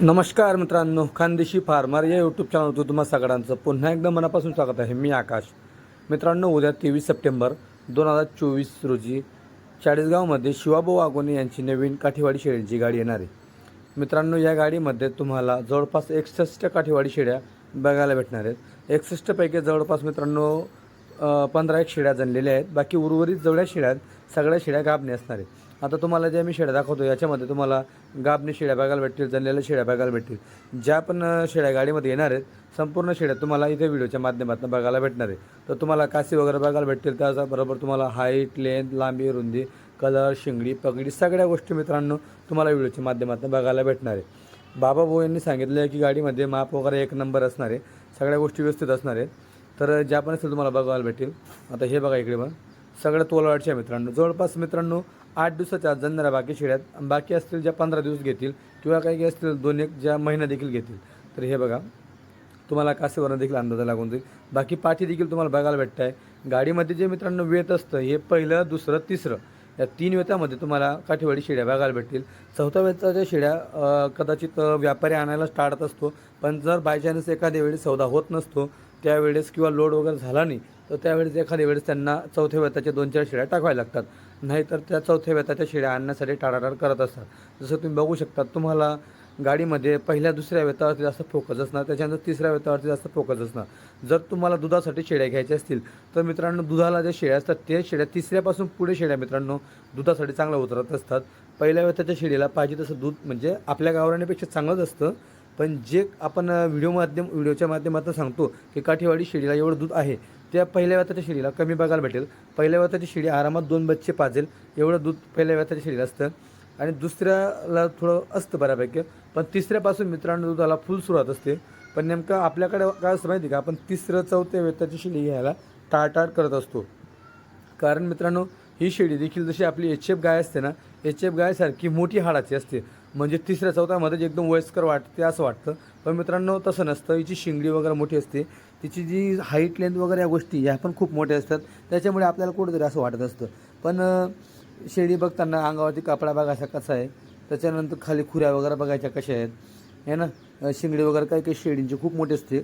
नमस्कार मित्रांनो खानदेशी फार्मर या यूट्यूब चॅनलवर तुम्हा सगळ्यांचं पुन्हा एकदा मनापासून स्वागत आहे. मी आकाश. मित्रांनो उद्या तेवीस सप्टेंबर दोन हजार चोवीस रोजी चाळीसगावमध्ये शिवाभाऊ आगोने यांची नवीन काठीवाडी शेळ्यांची गाडी येणार आहे. मित्रांनो या गाडीमध्ये तुम्हाला जवळपास एकसष्ट काठीवाडी शेळ्या बघायला भेटणार आहेत. एकसष्टपैकी जवळपास मित्रांनो पंधरा एक शेळ्या जणलेल्या आहेत. बाकी उर्वरित जेवढ्या शेळ्या आहेत सगळ्या शेळ्या गाबणे असणार आहेत. आता तुम्हाला ज्या मी शेळ्या दाखवतो याच्यामध्ये तुम्हाला गाबणे शेळ्या बघायला भेटतील जनलेल्या शेळ्या बघायला भेटतील. ज्या पण शेड्या शेळ्या गाडीमध्ये येणार आहेत संपूर्ण शेळ्या तुम्हाला इथे व्हिडिओच्या माध्यमातून बघायला भेटणार आहे तर तुम्हाला कासी वगैरे बघायला भेटतील त्याचबरोबर तुम्हाला हाईट लेंथ लांबी रुंदी कलर शिंगडी पगडी सगळ्या गोष्टी मित्रांनो तुम्हाला व्हिडिओच्या माध्यमातून बघायला भेटणार आहे बाबा भाऊ यांनी सांगितलं आहे की गाडीमध्ये माप वगैरे एक नंबर असणार आहे सगळ्या गोष्टी व्यवस्थित असणार आहेत. तर ज्या पण असेल तुम्हाला बघायला भेटेल आता हे बघा इकडे पण सगळ्या तोलवाडच्या मित्रांनो. जवळपास मित्रांनो आठ दिवसाच्या आज जणणाऱ्या बाकी शेळ्यात बाकी असतील ज्या पंधरा दिवस घेतील किंवा काही काही असतील दोन एक ज्या महिना देखील घेतील. तर हे बघा तुम्हाला कासेवरनं देखील अंदाजा लागून जाईल. बाकी पाठी देखील तुम्हाला बघायला भेटत आहे गाडीमध्ये जे मित्रांनो वेत असतं हे पहिलं दुसरं तिसरं या तीन वेतामध्ये तुम्हाला काठीवाडी शिड्या बघायला भेटतील. चौथ्या वेताच्या शेळ्या कदाचित व्यापारी आणायला स्टार्ट असतो. पण जर बाय चान्स एखाद्या वेळेस सौदा होत नसतो त्यावेळेस किंवा लोड वगैरे झाला नाही तर त्यावेळेस एखाद्या वेळेस त्यांना चौथ्या वेताच्या दोन चार शिड्या टाकाव्या लागतात. नाहीतर त्या चौथ्या वेताच्या शेळ्या आणण्यासाठी टाळाटाळ करत असतात. जसं तुम्ही बघू शकता तुम्हाला गाडीमध्ये पहिल्या दुसऱ्या वेतावरती जास्त फोकस असणार त्याच्यानंतर तिसऱ्या वेतावरती जास्त फोकस असणार. जर तुम्हाला दुधासाठी शेळ्या घ्यायच्या असतील तर मित्रांनो दुधाला ज्या शेळ्या असतात ते शेळ्या तिसऱ्यापासून पुढे शेळ्या मित्रांनो दुधासाठी चांगल्या उतरत असतात. पहिल्या वेताच्या शेळीला पाहिजे तसं दूध म्हणजे आपल्या गावराण्यापेक्षा चांगलंच असतं. पण जे आपण व्हिडिओ माध्यम व्हिडिओच्या माध्यमातून सांगतो की काठीवाडी शेळीला एवढं दूध आहे त्या पहिल्या व्यताच्या शिडीला कमी बघायला भेटेल. पहिल्या व्यताची शिडी आरामात दोन बच्चे पाजेल. एवढं दूध पहिल्या व्यताच्या शिडीला असतं. आणि दुसऱ्याला थोडं असतं बऱ्यापैकी. पण तिसऱ्यापासून मित्रांनो दुधाला फुल सुरुवात असते. पण नेमकं आपल्याकडे काय असतं माहिती का? आपण तिसरं चौथ्या वेताची शिडी घ्यायला टाळटाळ करत असतो. कारण मित्रांनो ही शेळी देखील जशी आपली एच एफ गाय असते ना एच एफ गायसारखी मोठी हाडाची असते. म्हणजे तिसऱ्या चौथ्यामध्ये एकदम वयस्कर वाटते असं वाटतं. पण मित्रांनो तसं नसतं. हिची शिंगडी वगैरे मोठी असते. तिची जी हाईट लेंथ वगैरे या गोष्टी ह्या पण खूप मोठ्या असतात. त्याच्यामुळे आपल्याला कुठेतरी असं वाटत असतं. पण शेळी बघताना अंगावरती कपडा बघायचा कसा आहे त्याच्यानंतर खाली खुऱ्या वगैरे बघायच्या कशा आहेत है ना? शिंगडी वगैरे काही काही शेळींची खूप मोठी असते.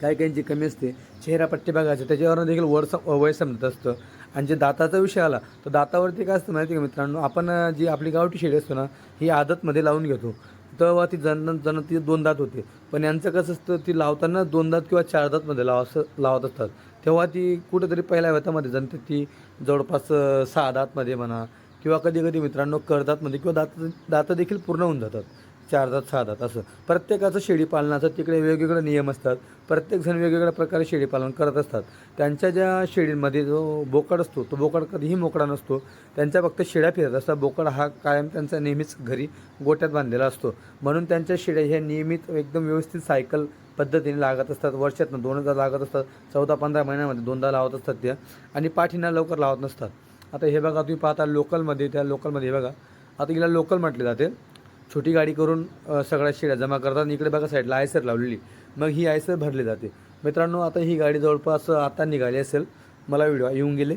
काही काहींची कमी असते चेहरापट्टी बघायचं त्याच्यावरनं देखील वर सम वय समजत असतं. आणि जे दाताचा विषय आला तर दातावरती काय असतं माहिती का मित्रांनो आपण जी आपली गावठी शेळी असतो ना ही आदतमध्ये लावून घेतो. तेव्हा ती जण जण ती दोन दात होते. पण यांचं कसं असतं ती लावताना दोन दात किंवा चार दातमध्ये लाव असं लावत असतात. तेव्हा ती कुठेतरी पहिल्या व्यतामध्ये जनते ती जवळपास सहा दातमध्ये म्हणा किंवा कधी कधी मित्रांनो करदातमध्ये किंवा दात दातं देखील पूर्ण होऊन जातात. चार दात सहा दात असं. प्रत्येकाचं शेळीपालनाचं तिकडे वेगवेगळे नियम असतात. प्रत्येकजण वेगवेगळ्या प्रकारे शेळीपालन करत असतात. त्यांच्या ज्या शेळींमध्ये जो बोकड असतो तो बोकड कधीही मोकळा नसतो. त्यांच्या फक्त शेळ्या फिरत असतात. बोकड हा कायम त्यांचा नेहमीच घरी गोट्यात बांधलेला असतो. म्हणून त्यांच्या शेळ्या ह्या नियमित एकदम व्यवस्थित सायकल पद्धतीने लागत असतात. वर्षातनं दोनदा लागत असतात. चौदा पंधरा महिन्यामध्ये दोनदा लावत असतात त्या. आणि पाठीना लवकर लावत नसतात. आता हे बघा तुम्ही पाहता लोकलमध्ये त्या लोकलमध्ये हे बघा. आता हिला लोकल म्हटले जाते. छोटी गाडी करून सगळ्या शेड्या जमा करतात इकडे बघा साईडला आयसर लावलेली. मग ही आयसर भरली जाते. मित्रांनो आता ही गाडी जवळपास आता निघाली असेल. मला व्हिडिओ येऊन गेले.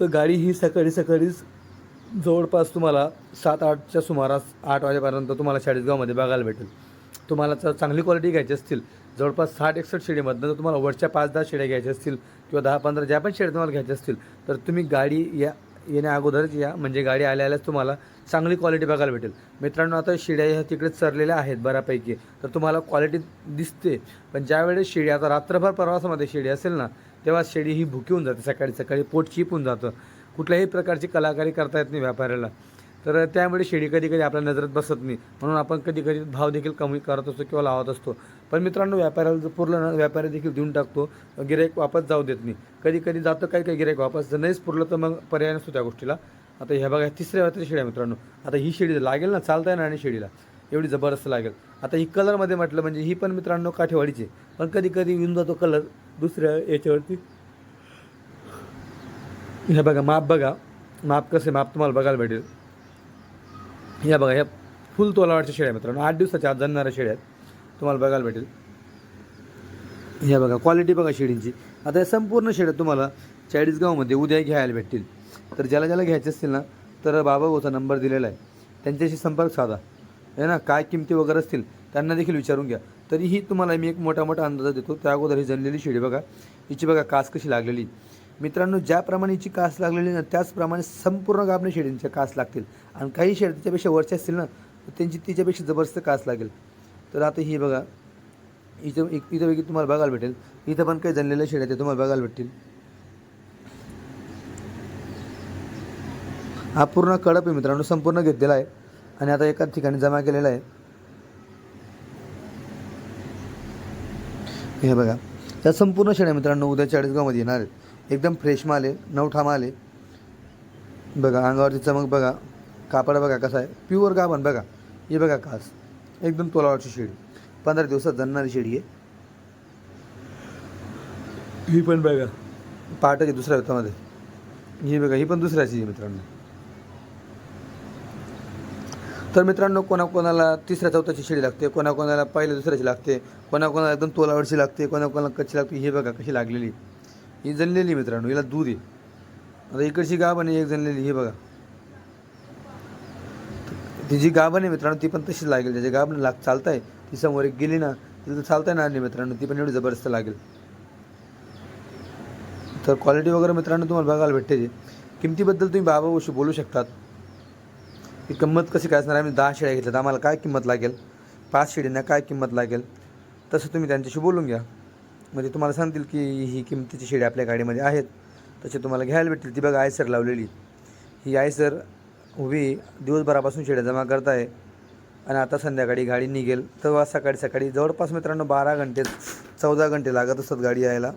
तर गाडी ही सकाळी सकाळीच जवळपास तुम्हाला सात आठच्या सुमारास आठ वाजेपर्यंत तुम्हाला चाळीसगावमध्ये बघायला भेटेल. तुम्हाला जर चांगली क्वालिटी घ्यायची असतील जवळपास साठ एकसष्ट शेडीमधनं जर तुम्हाला वरच्या पाच दहा शेड्या घ्यायच्या असतील किंवा दहा पंधरा ज्या पण शेड्या तुम्हाला घ्यायच्या असतील तर तुम्ही गाडी या येण्या अगोदरच या. म्हणजे गाडी आल्या आल्याच तुम्हाला चांगली क्वालिटी बघायला भेटेल. मित्रांनो आता शिड्या ह्या तिकडे चरलेल्या आहेत बऱ्यापैकी. तर तुम्हाला क्वालिटी दिसते. पण ज्यावेळेस शिडी आता रात्रभर प्रवासामध्ये शिडी असेल ना तेव्हा शिडी ही भुकी होऊन जाते. सकाळी सकाळी पोट चिप होऊन जातं. कुठल्याही प्रकारची कलाकारी करता येत नाही व्यापाऱ्याला. तर त्यामुळे शेळी कधी कधी आपल्या नजरेत बसत नाही. म्हणून आपण कधी कधी भाव देखील कमी करत असतो किंवा लावत असतो. पण मित्रांनो व्यापाऱ्याला जर पुरलं ना व्यापारी देखील देऊन टाकतो गिरायक वापस जाऊ देत नाही. कधी कधी जातं काही काही गिरायक वापस जर नाहीच पुरलं तर मग पर्याय नसतो त्या गोष्टीला. आता ह्या बघा तिसऱ्या वात्री शेळ्या मित्रांनो. आता ही शेळी लागेल ना चालता येणार आणि शेळीला एवढी जबरदस्त लागेल. आता ही कलरमध्ये म्हटलं म्हणजे ही पण मित्रांनो काठेवाडीची पण कधी कधी येऊन जातो कलर दुसऱ्या याच्यावरती. हे बघा माप बघा. माप कसे माप तुम्हाला बघायला भेटेल. ह्या बघा ह्या फुल तोलावाडच्या शेळ्या मित्रांनो. आठ दिवसाच्या आत जाणणाऱ्या शेळ्या आहेत. तुम्हाला बघायला भेटेल. ह्या बघा क्वालिटी बघा शेळींची. आता या संपूर्ण शेळ्या तुम्हाला चाळीसगावमध्ये उद्या घ्यायला भेटतील. तर ज्याला ज्याला घ्यायचे असतील ना तर बाबा भाऊचा नंबर दिलेला आहे. त्यांच्याशी संपर्क साधा. आहे ना? काय किमती वगैरे असतील त्यांना देखील विचारून घ्या. तरीही तुम्हाला मी एक मोठा मोठा अंदाज देतो. त्या अगोदर ही जनलेली शेळी बघा. हिची बघा कास कशी लागलेली. मित्रांनो ज्याप्रमाणे हिची कास लागलेली ना त्याचप्रमाणे संपूर्ण गाभणे शेळींच्या कास लागतील. आणि काही शेड त्याच्यापेक्षा वरच्या असतील ना त्यांची तिच्यापेक्षा जबरदस्त कास लागेल. तर आता ही बघा इथं एक- इथं वेगळी तुम्हाला बघायला भेटेल. इथं पण काही जनलेल्या शेड्या ते तुम्हाला बघायला भेटतील. हा पूर्ण कडप आहे मित्रांनो संपूर्ण घेतलेला आहे. आणि आता एकाच ठिकाणी जमा केलेला आहे. हे बघा त्या संपूर्ण शेड्या मित्रांनो उद्या चाळीसगावमध्ये येणार आहेत. एकदम फ्रेश माल आहे नवठा माल आहे. बघा अंगावरची चमक बघा. कापड बघा कसा आहे. प्युअर गाभण बघा. हे बघा कास एकदम तोलावरची शेळी पंधरा दिवसात जणणारी शेळी आहे. ही पण बघा. पहाटाची दुसऱ्या हातामध्ये ही बघा ही पण दुसऱ्याची आहे मित्रांनो. तर मित्रांनो कोणाकोणाला तिसऱ्या चौथ्याची शेळी लागते कोणाकोणाला पहिल्या दुसऱ्याची लागते कोणाकोणाला एकदम तोलावरची लागते कोणाकोणाला कच्ची लागते हे बघा कशी लागलेली. ही जणलेली मित्रांनो हिला दूध आहे. आता इकडची गाभण आहे एक जणलेली हे बघा. ती जी गाभण आहे मित्रांनो ती पण तशीच लागेल. त्याची गाभण लाग चालताय ती समोर एक गेली ना तिला तर चालता येणार नाही मित्रांनो ती पण एवढी जबरदस्त लागेल. तर क्वालिटी वगैरे मित्रांनो तुम्हाला बघायला भेटते जे. किमतीबद्दल तुम्ही बाबा बोलू शकतात. ही किंमत कशी काय असणार? आम्ही दहा शेळ्या घेतल्यात. आम्हाला काय किंमत लागेल? पाच शेळींना काय किंमत लागेल? तसं तुम्ही त्यांच्याशी बोलून घ्या. म्हणजे तुम्हाला सांगतील की ही किमतीची शेळी आपल्या गाडीमध्ये आहेत. तसे तुम्हाला घ्यायला भेटतील. ती बघा आयसर लावलेली. ही आयसर उभी दिवसभरापासून शेळ्या जमा करताय. आणि आता संध्याकाळी गाडी निघेल. तेव्हा सकाळी सकाळी जवळपास मित्रांनो बारा घंटे चौदा घंटे लागत असतात गाडी यायला.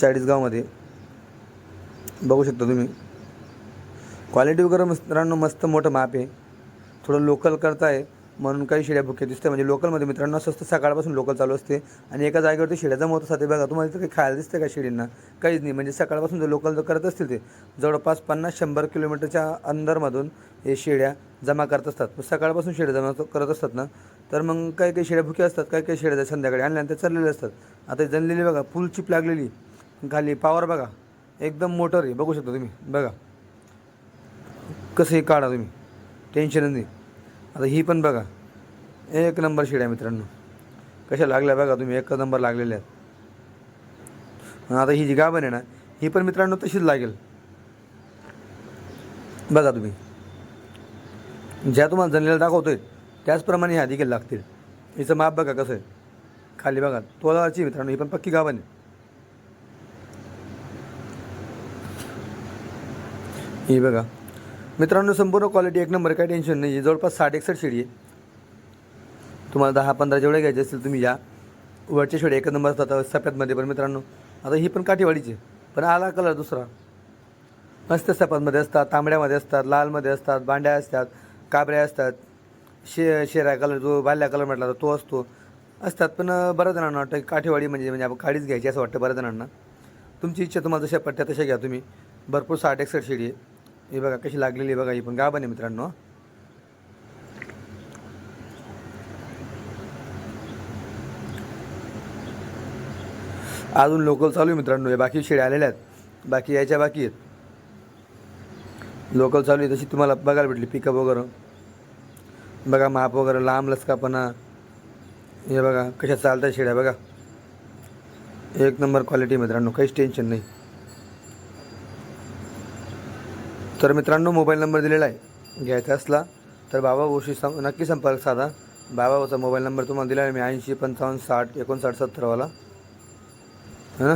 चाळीसगावमध्ये. बघू शकता तुम्ही. क्वालिटी वगैरे मित्रांनो मस्त मोठं माप आहे. थोडं लोकल करताय. म्हणून काही शेड्या भुक्या दिसते म्हणजे लोकलमध्ये मित्रांनो स्वस्त सकाळपासून लोकल चालू असते आणि एका जागेवरती शेळ्या जमा होत असतात. ते बघा तुम्हाला इथं काही खायला दिसते का शेळींना? काहीच नाही. म्हणजे सकाळपासून जर लोकल जर करत असतील ते जवळपास पन्नास शंभर किलोमीटरच्या अंदरमधून हे शिड्या जमा करत असतात. मग सकाळपासून शेड्या जमा करत असतात ना तर मग काही काही शेड्या भुक्या असतात काही काही शेळ्या संध्याकाळी आणल्यानंतर चाललेले असतात. आता ही जनलेली बघा फुल चिप लागलेली. खाली पावर बघा. एकदम मोटर आहे. बघू शकता तुम्ही. बघा. कसंही काढा तुम्ही. टेन्शन नाही. आता ही पण बघा एक नंबर शेड्या मित्रांनो. कशा लागल्या बघा तुम्ही एक नंबर लागलेल्या आहेत. आता ही जी गाभण आहे ना ही पण मित्रांनो तशीच लागेल. बघा तुम्ही. ज्या तुम्हाला जनलेला दाखवतोय त्याचप्रमाणे ह्या देखील लागतील. हिचं माप बघा कसं आहे. खाली बघा तोलाची मित्रांनो ही पण पक्की गाभण आहे. ही बघा. मित्रांनो संपूर्ण क्वालिटी एक नंबर काही टेन्शन नाही आहे जवळपास साठ एकसठ शेडी आहे तुम्हाला दहा पंधरा जेवढे घ्यायचे असतील तुम्ही या. वरच्या शेडी एक नंबर असतात सफेदमध्ये पण मित्रांनो. आता ही पण काठीवाडीची आहे. पण आला कलर दुसरा. मस्त सफेदमध्ये असतात तांबड्यामध्ये असतात लालमध्ये असतात बांड्या असतात काबऱ्या असतात. शे शेरा कलर जो बाल्या कलर म्हटला तर तो असतो. असतात पण बऱ्याच जणांना वाटतं काठीवाडी म्हणजे म्हणजे आपण काडीच घ्यायची असं वाटतं बऱ्याच जणांना. तुमची इच्छा तुम्हाला जशा पट्ट्या तशा घ्या तुम्ही. भरपूर साठ एकसठ शेडी आहे हे बघा कशी लागलेली आहे बघा ही पण. गाभण आहे मित्रांनो. अजून लोकल चालू आहे मित्रांनो. हे बाकी शेळ्या आलेल्या आहेत. बाकी यायच्या बाकी आहेत. लोकल चालू आहे तशी तुम्हाला बघायला भेटली. पिकअप वगैरे. बघा माप वगैरे लांब लचकापणा. हे बघा कशा चालतात शेळ्या बघा. एक नंबर क्वालिटी मित्रांनो. काहीच टेन्शन नाही. तर मित्रांनो मोबाईल नंबर दिलेला आहे. घ्यायचा असला तर बाबा भाऊशी सं नक्की संपर्क साधा. बाबा भाऊचा मोबाईल नंबर तुम्हाला दिला आहे. मी ऐंशी पंचावन्न साठ एकोणसाठ सत्तरवाला. है ना?